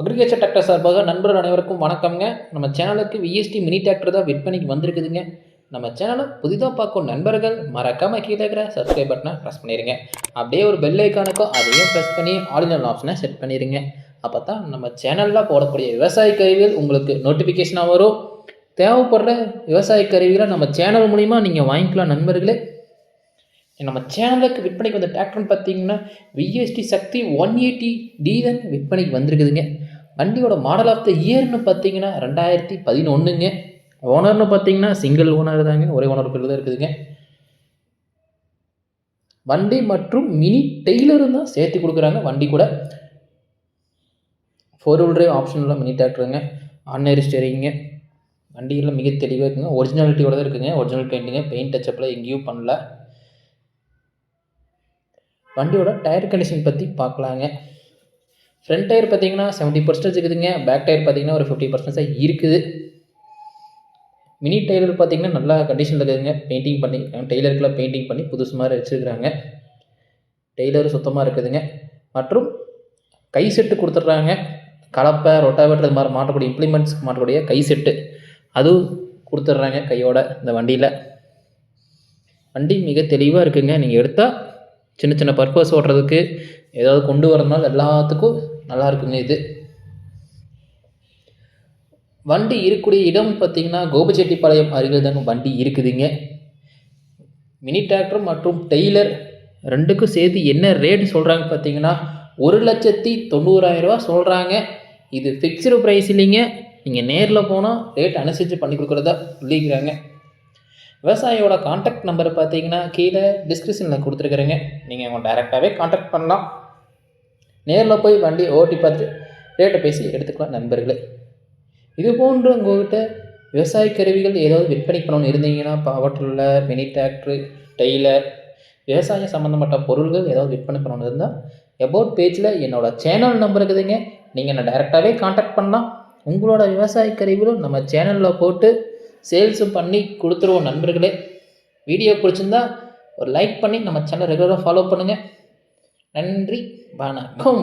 Agriculture tractor சார்பாக நண்பர்கள் அனைவருக்கும் வணக்கம்ங்க. நம்ம சேனலுக்கு விஎஸ்டி மினி டிராக்டர் தான் விற்பனைக்கு வந்திருக்குதுங்க. நம்ம சேனலை புதிதாக பார்க்கும் நண்பர்கள் மறக்காமல் கீழே இருக்கிற சப்ஸ்கிரைப் பட்டனை ப்ரெஸ் பண்ணிடுங்க அப்படியே ஒரு பெல் ஐக்கானுக்கும் அதையும் ப்ரெஸ் பண்ணி ஆடினல் ஆப்ஷனை செட் பண்ணிடுங்க அப்போ தான் நம்ம சேனலில் போடக்கூடிய விவசாய கருவிகள் உங்களுக்கு நோட்டிஃபிகேஷனாக வரும். தேவைப்படுற விவசாய கருவிகளை நம்ம சேனல் மூலிமா நீங்கள் வாங்கிக்கலாம் நண்பர்களே. நம்ம சேனலுக்கு விற்பனைக்கு வந்த டிராக்டர்னு பார்த்தீங்கன்னா VST Shakti one eighty D தான் விற்பனைக்கு வந்திருக்குதுங்க. வண்டியோட மாடல் ஆஃப் த இயர்னு பார்த்தீங்கன்னா ரெண்டாயிரத்தி பதினொன்றுங்க ஓனர்னு பார்த்தீங்கன்னா சிங்கிள் ஓனர் தாங்க. ஒரே ஓனர் பேர் தான் இருக்குதுங்க. வண்டி மற்றும் மினி டெய்லரும் தான் சேர்த்து கொடுக்குறாங்க. வண்டி கூட ஃபோர் வீல் டிரைவ் ஆப்ஷனில் மினி டிராக்டருங்க ஆன்லைன் ஸ்டேரிங்க வண்டியெல்லாம் மிக தெளிவாக இருக்குங்க. ஒரிஜினாலிட்டியோட தான் இருக்குங்க. ஒரிஜினல் பெயிண்டிங்க பெயிண்ட் டச்சப்பில் எங்கேயும் பண்ணல. வண்டியோட டயர் கண்டிஷன் பற்றி பார்க்கலாங்க. ஃப்ரண்ட் டயர் பார்த்தீங்கன்னா செவன்ட்டி பர்சன்டேஜ் இருக்குதுங்க. பேக் டயர் பார்த்தீங்கன்னா ஒரு ஃபிஃப்டி பர்சன்டேஜ் இருக்குது. மினி டெய்லர் பார்த்தீங்கன்னா நல்லா கண்டிஷனில் இருக்குதுங்க. பெயிண்டிங் பண்ணி டெய்லருக்குலாம் பெயிண்டிங் பண்ணி புதுசு மாதிரி வச்சுருக்குறாங்க. டெய்லர் சுத்தமாக இருக்குதுங்க. மற்றும் கை செட்டு கொடுத்துட்றாங்க. கலப்பை ரொட்டாவேட்டர் இது மாதிரி மாற்றக்கூடிய இம்ப்ளிமெண்ட்ஸ் மாற்றக்கூடிய கை செட்டு அதுவும் கொடுத்துட்றாங்க கையோட இந்த வண்டியில். வண்டி மிக தெளிவாக இருக்குங்க. நீங்கள் எடுத்தால் சின்ன சின்ன பர்பஸ் ஓட்டுறதுக்கு ஏதாவது கொண்டு வரனால எல்லாத்துக்கும் நல்லா இருக்குங்க இது. வண்டி இருக்கக்கூடிய இடம் பார்த்தீங்கன்னா கோபிச்செட்டிப்பாளையம் அருகில் தாங்க வண்டி இருக்குதுங்க. மினி டிராக்டர் மற்றும் டெய்லர் ரெண்டுக்கும் சேர்த்து என்ன ரேட் சொல்கிறாங்க பார்த்தீங்கன்னா ஒரு லட்சத்தி தொண்ணூறாயிரரூவா சொல்கிறாங்க இது ஃபிக்ஸ்டு ப்ரைஸ் இல்லைங்க. நீங்கள் நேரில் போனால் ரேட் அனுசரித்து பண்ணி கொடுக்குறதா சொல்லிக்கிறாங்க. விவசாயியோட காண்டாக்ட் நம்பர் பார்த்தீங்கன்னா கீழே டிஸ்கிரிப்ஷனில் கொடுத்துருக்குறேங்க. நீங்கள் அவங்க டைரெக்டாகவே காண்டாக்ட் பண்ணலாம். நேரில் போய் வண்டி ஓட்டி பார்த்து ரேட்டை பேசி எடுத்துக்கலாம் நண்பர்களே. இது போன்று உங்கள்கிட்ட விவசாய கருவிகள் ஏதாவது விற்பனை பண்ணணும்னு இருந்தீங்கன்னா பவர் மினி டிராக்டர் டெய்லர் விவசாயம் சம்மந்தப்பட்ட பொருள்கள் ஏதாவது விற்பனை பண்ணணும்னு இருந்தால் எபோட் பேஜில் என்னோடய சேனல் நம்பர் இருக்குதுங்க. நீங்கள் என்னை டைரெக்டாகவே காண்டாக்ட் பண்ணலாம். உங்களோட விவசாய கருவிகளும் நம்ம சேனலில் போட்டு சேல்ஸும் பண்ணி கொடுத்துருவோம் நண்பர்களே. வீடியோ பிடிச்சிருந்தா ஒரு லைக் பண்ணி நம்ம சேனல் ரெகுலராக ஃபாலோ பண்ணுங்கள் நன்றி வணக்கம்.